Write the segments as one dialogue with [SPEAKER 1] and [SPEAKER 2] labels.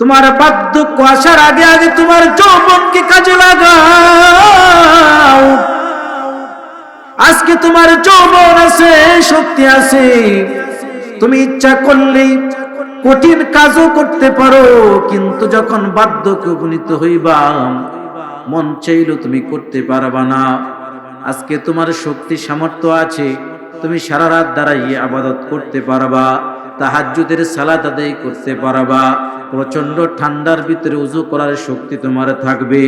[SPEAKER 1] তোমার বার্ধক্য আসার আগে আগে তোমার যৌবনকে কাজে লাগাও। আজকে তোমার যৌবন আছে, শক্তি আছে। তুমি ইচ্ছা করলেই কঠিন কাজও করতে পারো, কিন্তু যখন বার্ধক্য উপনীত হইবা, মন চাইলেও তুমি করতে পারবা না। আজকে তোমার শক্তি সামর্থ্য আছে, তুমি সারা রাত দাঁড়াইয়ে আবাদত করতে পারবা। তাহাজ্জুদের সালাত আদায় করতে পারবা। প্রচণ্ড ঠান্ডার ভিতরে উজু করার শক্তি তোমার থাকবে।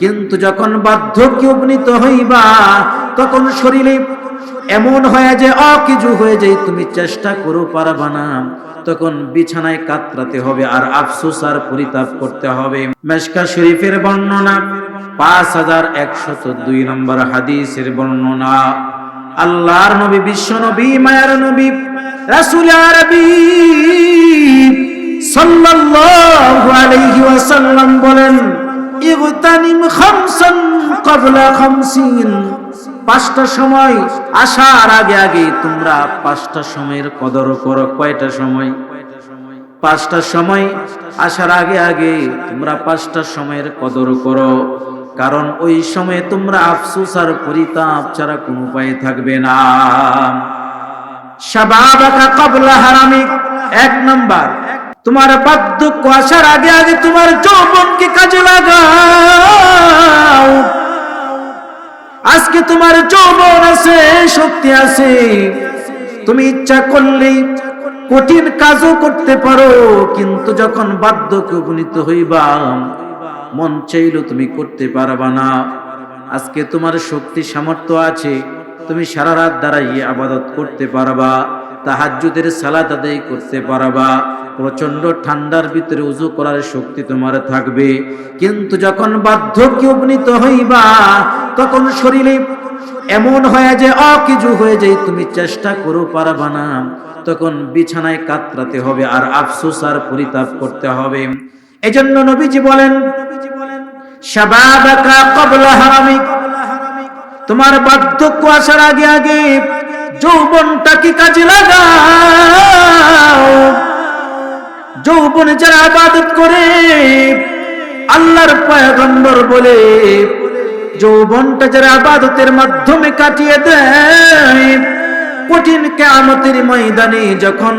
[SPEAKER 1] কিন্তু যখন বার্ধক্য উপনীত হইবা, তখন শরীরে এমন হয়ে যে অকিজু হয়ে যায়, তুমি চেষ্টা করো পারবা না। তখন বিছানায় কাতরাতে হবে আর আফসোস আর পরিতাপ করতে হবে। মেশকা শরীফের বর্ণনা পাঁচ হাজার একশত দুই নম্বর হাদিসের বর্ণনা। আল্লাহর নবী, বিশ্ব নবী, মায়ার নবী, রাসুল আরবি সাল্লাল্লাহু আলাইহি ওয়াসাল্লাম বলেন, ইগতানিম খামসান ক্বাবলা খামসিন। পাঁচটা সময় আসার আগে আগে তোমরা পাঁচটা সময়ের কদর করো, কয়টা সময়? পাঁচটা সময় আসার আগে আগে তোমরা পাঁচটা সময়ের কদর করো। কারণ ওই সময়ে তোমরা আফসোস আর পরিতাপ ছাড়া কোনো উপায় থাকবে না। এক নাম্বার। তোমার বার্ধক্য আসার আগে আগে তোমার যৌবনকে কাজে লাগাও। আজকে তোমার যৌবন আছে, শক্তি আছে। তুমি ইচ্ছা করলেই কঠিন কাজও করতে পারো, কিন্তু যখন বার্ধক্য উপনীত হইবা মন চাইলেও তুমি করতে পারবা না। আজকে তোমার শক্তি সামর্থ্য আছে, তুমি সারা রাত দাঁড়াইয়ে আবাদত করতে পারবা, তাহাজ্জুদের সালাত আদায় করতে পারবা প্রচণ্ড ঠান্ডার ভিতরে উজু করার শক্তি তোমার থাকবে। কিন্তু যখন বার্ধক্য উপনীত হইবা, তখন শরীরে এমন হয়ে যে অকিজু হয়ে যায়, তুমি চেষ্টা করো পারবা না। তখন বিছানায় কাতরাতে হবে আর আফসোস আর পরিতাপ করতে হবে। এজন্য নবীজি বলেন তোমার বার্ধক্য আসার আগে আগে যৌবনটাকে কাজে লাগাও? যৌবনে যারা আবাদত করে, আল্লাহর পয়গম্বর বলে, যৌবনটা যারা আবাদতের মাধ্যমে কাটিয়ে দেয়, কঠিন কেয়ামতের ময়দানে যখন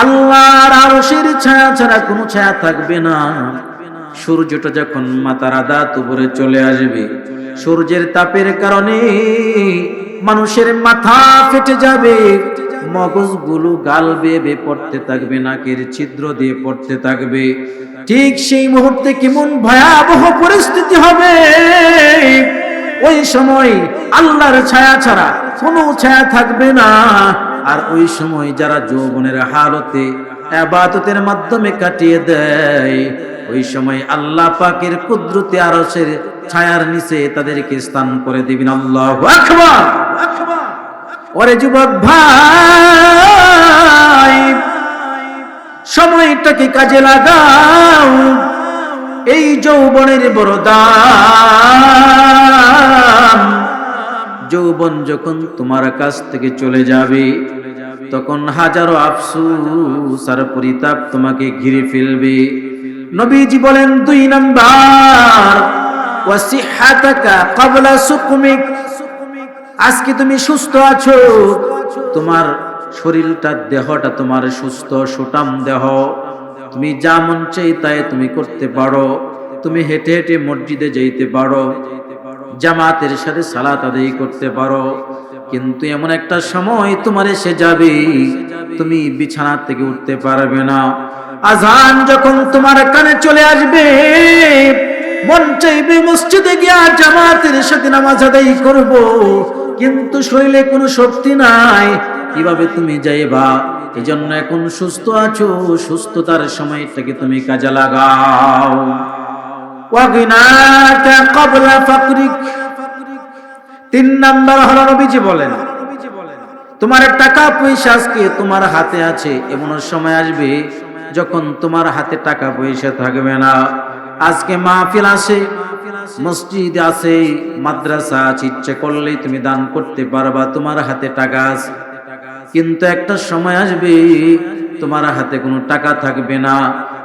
[SPEAKER 1] আল্লাহর আরশের ছায়া ছাড়া কোনো ছায়া থাকবে না। সূর্যটা যখন মাতার আদাত উপরে চলে আসবে, সূর্যের তাপের কারণে মানুষের মাথা ফেটে যাবে, মগজগুলো গাল বেয়ে পড়তে থাকবে, নাকের ছিদ্র দিয়ে পড়তে থাকবে। ঠিক সেই মুহূর্তে কেমন ভয়াবহ পরিস্থিতি হবে? ওই সময় আল্লাহর ছায়া ছাড়া কোনো ছায়া থাকবে না। আর ওই সময় যারা যৌবনের হালতে আবাদতের মাধ্যমে কাটিয়ে দেয়, ওই সময় আল্লাহ পাকের কুদরতে আরশের ছায়ার নিচে তাদেরকে স্থান করে দিবেন। আল্লাহ ওরে যুবক ভাই, সময়টাকে কাজে লাগাও। এই যৌবনের বড় দাম যৌবন যখন তোমার কাছ থেকে চলে যাবে, তখন হাজারো আফসুস আর পরিতাপ তোমাকে ঘিরে ফেলবে। নবীজি বলেন, দুই নাম্বার আজকে তুমি সুস্থ আছো, তোমার শরীরটা, দেহটা তোমার সুস্থ সুটাম দেহ। তুমি যা মন চাই তাই তুমি করতে পারো। তুমি হেঁটে হেঁটে মসজিদে যেতে পারো। জামাতের সাথে সালাত আদায় করতে পারো। কিন্তু এমন একটা সময় তোমার এসে যাবে, তুমি বিছানা থেকে উঠতে পারবে না। আজান যখন তোমার কানে চলে আসবে, মন চাইবে মসজিদে গিয়া জামাতের সাথে নামাজ আদায় করব। কিন্তু শরীরে কোনো শক্তি নাই, কীভাবে তুমি যাইবা? এই জন্য এখন সুস্থ আছো, সুস্থতার সময়টাকে তুমি কাজে লাগাও। তিন নাম্বার হলো নবীজি বলেন, তোমার টাকা পয়সা আজকে তোমার হাতে আছে, এমন সময় আসবে যখন তোমার হাতে টাকা পয়সা থাকবে না। আজকে মাহফিল আছে, মসজিদ আছে, মাদ্রাসা আছে, ইচ্ছে করলেই তুমি দান করতে পারবা, তোমার হাতে টাকা আছে। কিন্তু একটা সময় আসবে, তোমার হাতে কোনো টাকা থাকবে না।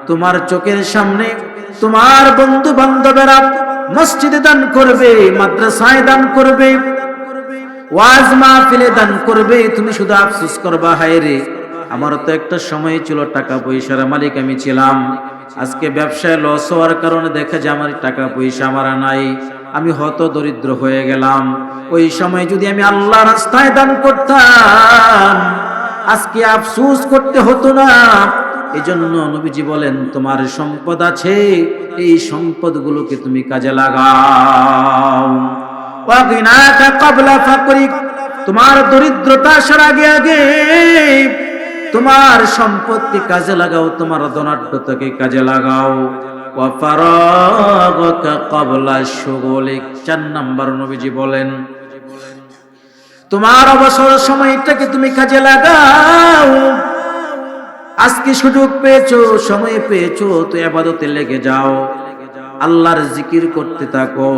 [SPEAKER 1] তোমার চোখের সামনে তোমার বন্ধু বান্ধবেরা মসজিদে দান করবে, মাদ্রাসায় দান করবে, ওয়াজ মাহফিলে দান করবে। তুমি শুধু আফসোস করবা, হায় রে। আমার তো একটা সময় ছিল টাকা পয়সার মালিক আমি ছিলাম। আজকে ব্যবসায় লস হওয়ার কারণে দেখা যায় আমার টাকা পয়সা আমার নাই। আমি হত দরিদ্র হয়ে গেলাম। ওই সময় যদি আমি আল্লাহ রাস্তায় দান করতাম, আজকে আফসোস করতে হতো না। এই জন্য নবীজি বলেন, তোমার সম্পদ আছে, এই সম্পদগুলোকে তুমি কাজে লাগাও। তোমার দরিদ্রতা আসার আগে আগে তোমার সম্পত্তি কাজে লাগাও, তোমার ধনাঢ্যতাকে কাজে লাগাও। ফারাগাকা ক্বাবলা চার নাম্বার নবীজি বলেন, তোমার অবসর সময়টাকে তুমি কাজে লাগাও। আজকে সুযোগ পেয়েছ, সময় পেয়েছ, তো আবাদতে লেগে যাও। আল্লাহর জিকির করতে থাকো,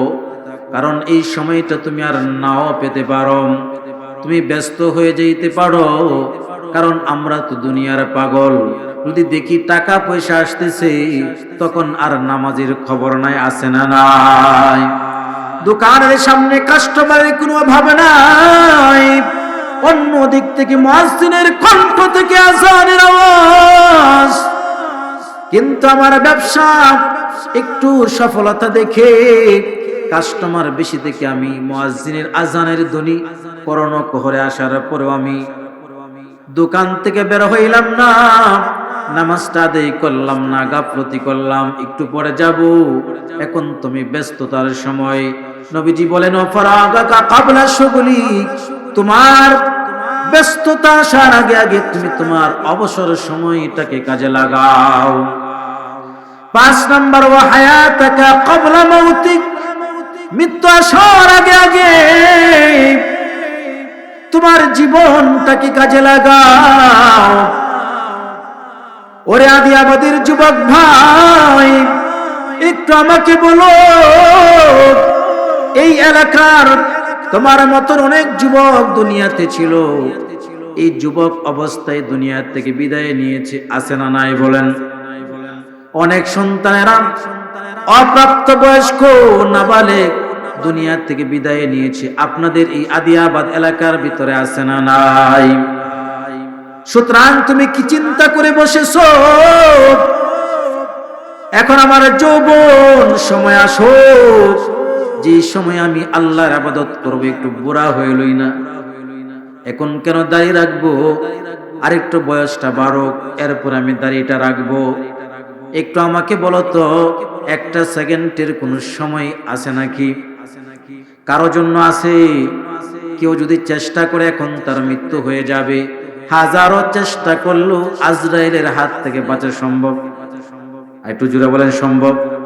[SPEAKER 1] কারণ এই সময়টা তুমি আর নাও পেতে পারো। তুমি ব্যস্ত হয়ে যেতে পারো, কারণ আমরা তো দুনিয়ার পাগল। যদি দেখি টাকা পয়সা আসতেছে, তখন আর নামাজের খবর নাই, আসে না নাই। দোকানের সামনে কাস্টমারের কোনো অভাব নাই। অন্য দিক থেকে মহাসিনের কণ্ঠ থেকে আজানের আওয়াজ। কিন্তু আমার ব্যবসা একটু সফলতা দেখে কাস্টমার বেশি থেকে আমি মুয়াজ্জিনের আজানের ধ্বনি করণ কোহরে আসার পরেও আমি দোকান থেকে বের হইলাম না, নামাজটা আদায় করলাম না, গাফলতি করলাম, একটু পরে যাব। এখন তুমি ব্যস্ততার সময়। নবীজি বলেন, অফরাগাকা কাবলা সুগুলি তোমার ব্যস্ততা আসার আগে আগে তুমি তোমার অবসর সময়টাকে কাজে লাগাও। পাঁচ নাম্বার ও হায়াতাকা কবলা মৌতিক। মৃত্যু আসার আগে আগে তোমার জীবনটাকে কাজে লাগাও। ওরে আদি আমাদের যুবক ভাই, একটু আমাকে বলো, এই এলাকার তোমার মতন অনেক যুবক দুনিয়াতে ছিল। এই যুবক অবস্থায় দুনিয়া থেকে বিদায় নিয়েছে আসে না নাই বলেন? অনেক সন্তানেরা অপ্রাপ্ত বয়স্ক, নাবালেক দুনিয়া থেকে বিদায় নিয়েছে। আপনাদের এই আদিয়াবাদ এলাকার ভিতরে আছে না নাই? সুতরাং তুমি কি চিন্তা করে বসেছো? এখন আমার যৌবন, সময় আসো যে সময় আমি আল্লাহর আবাদত করব, একটু বুড়া হয়ে লই না। এখন কেন দাঁড়িয়ে রাখব? আরেকটু বয়সটা বাড়ুক, এরপর আমি দাড়িটা রাখব। একটু আমাকে বলো তো, একটা সেকেন্ডের কোনো সময় আছে নাকি? কারও জন্য আছে? কেউ যদি চেষ্টা করে, এখন তার মৃত্যু হয়ে যাবে। হাজারো চেষ্টা করলেও আজরাইলের হাত থেকে বাঁচা সম্ভব। একটু জুড়ে বলেন, সম্ভব।